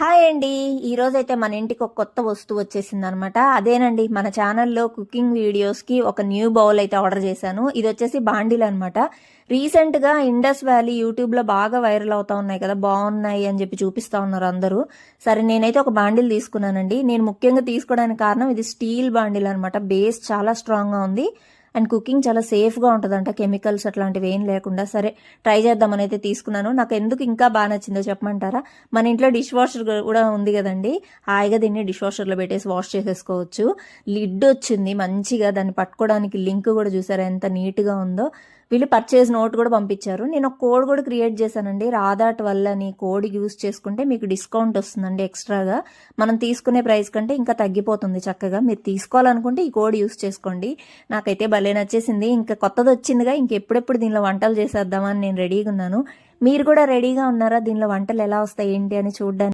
Hi అండి. ఈరోజైతే మన ఇంటికి ఒక కొత్త వస్తువు వచ్చేసింది అనమాట అదేనండి మన ఛానల్లో కుకింగ్ వీడియోస్కి ఒక న్యూ బౌల్ అయితే ఆర్డర్ చేశాను. ఇది వచ్చేసి బాండిల్ అనమాట. రీసెంట్గా ఇండస్ వ్యాలీ యూట్యూబ్లో బాగా వైరల్ అవుతా ఉన్నాయి కదా బాగున్నాయి అని చెప్పి చూపిస్తా ఉన్నారు అందరూ. సరే నేనైతే ఒక బాండిల్ తీసుకున్నానండి. నేను ముఖ్యంగా తీసుకోవడానికి కారణం ఇది స్టీల్ బాండిల్ అనమాట. బేస్ చాలా స్ట్రాంగ్గా ఉంది. అండ్ కుకింగ్ చాలా సేఫ్గా ఉంటుందంట. కెమికల్స్ అట్లాంటివి ఏం లేకుండా. సరే ట్రై చేద్దామని అయితే తీసుకున్నాను. నాకు ఎందుకు ఇంకా బాగా నచ్చిందో చెప్పమంటారా? మన ఇంట్లో డిష్ వాషర్ కూడా ఉంది కదండి. హాయిగా దీన్ని డిష్ వాషర్లో పెట్టేసి వాష్ చేసేసుకోవచ్చు. లిడ్ వచ్చింది మంచిగా. దాన్ని పట్టుకోవడానికి లింక్ కూడా చూసారా? ఎంత నీట్గా ఉందో. వీళ్ళు పర్చేజ్ నోట్ కూడా పంపించారు. నేను ఒక కోడ్ కూడా క్రియేట్ చేశానండి. రాధాట్ వల్ల అని కోడ్ యూస్ చేసుకుంటే మీకు డిస్కౌంట్ వస్తుందండి ఎక్స్ట్రాగా మనం తీసుకునే ప్రైస్ కంటే ఇంకా తగ్గిపోతుంది చక్కగా. మీరు తీసుకోవాలనుకుంటే ఈ కోడ్ యూస్ చేసుకోండి. నాకైతే భలే నచ్చేసింది. ఇంకా కొత్తది వచ్చిందిగా ఇంకెప్పుడెప్పుడు దీనిలో వంటలు చేసేద్దామని నేను రెడీగా ఉన్నాను. మీరు కూడా రెడీగా ఉన్నారా? దీనిలో వంటలు ఎలా వస్తాయి ఏంటి అని చూడడానికి?